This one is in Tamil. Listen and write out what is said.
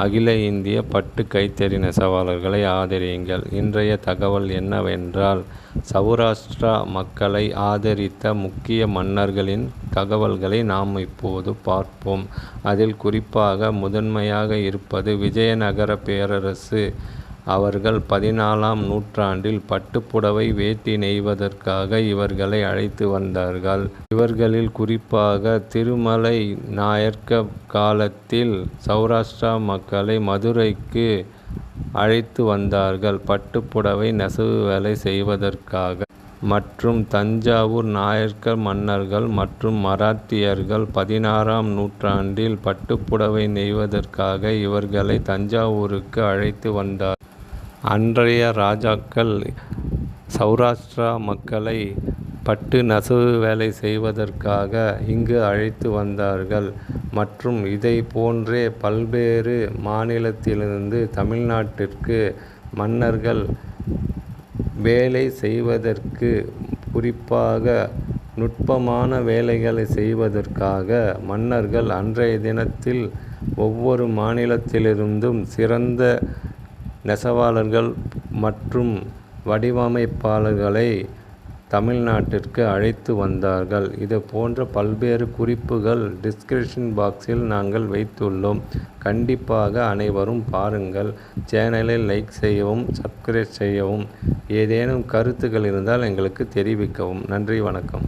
அகில இந்திய பட்டு கைத்தறி நெசவாளர்களை ஆதரியுங்கள். இன்றைய தகவல் என்னவென்றால் சௌராஷ்டிரா மக்களை ஆதரித்த முக்கிய மன்னர்களின் தகவல்களை நாம் இப்போது பார்ப்போம். அதில் குறிப்பாக முதன்மையாக இருப்பது விஜயநகர பேரரசு அவர்கள் பதினாலாம் நூற்றாண்டில் பட்டுப்புடவை வேட்டி நெய்வதற்காக இவர்களை அழைத்து வந்தார்கள். இவர்களில் குறிப்பாக திருமலை நாயக்க காலத்தில் சௌராஷ்டிரா மக்களை மதுரைக்கு அழைத்து வந்தார்கள். பட்டுப்புடவை நெசவு வேலை செய்வதற்காக மற்றும் தஞ்சாவூர் நாயக்கர் மன்னர்கள் மற்றும் மராத்தியர்கள் பதினாறாம் நூற்றாண்டில் பட்டுப்புடவை நெய்வதற்காக இவர்களை தஞ்சாவூருக்கு அழைத்து வந்தார். அன்றைய ராஜாக்கள் சௌராஷ்டிரா மக்களை பட்டு நெசவு வேலை செய்வதற்காக இங்கு அழைத்து வந்தார்கள். மற்றும் இதை போன்றே பல்வேறு மாநிலத்திலிருந்து தமிழ்நாட்டிற்கு மன்னர்கள் வேலை செய்வதற்கு குறிப்பாக நுட்பமான வேலைகளை செய்வதற்காக மன்னர்கள் அன்றைய தினத்தில் ஒவ்வொரு மாநிலத்திலிருந்தும் சிறந்த நெசவாளர்கள் மற்றும் வடிவமைப்பாளர்களை தமிழ்நாட்டிற்கு அழைத்து வந்தார்கள். இது போன்ற பல்வேறு குறிப்புகள் டிஸ்கிரிப்ஷன் பாக்ஸில் நாங்கள் வைத்துள்ளோம். கண்டிப்பாக அனைவரும் பாருங்கள். சேனலை லைக் செய்யவும் சப்ஸ்கிரைப் செய்யவும் ஏதேனும் கருத்துக்கள் இருந்தால் எங்களுக்கு தெரிவிக்கவும். நன்றி வணக்கம்.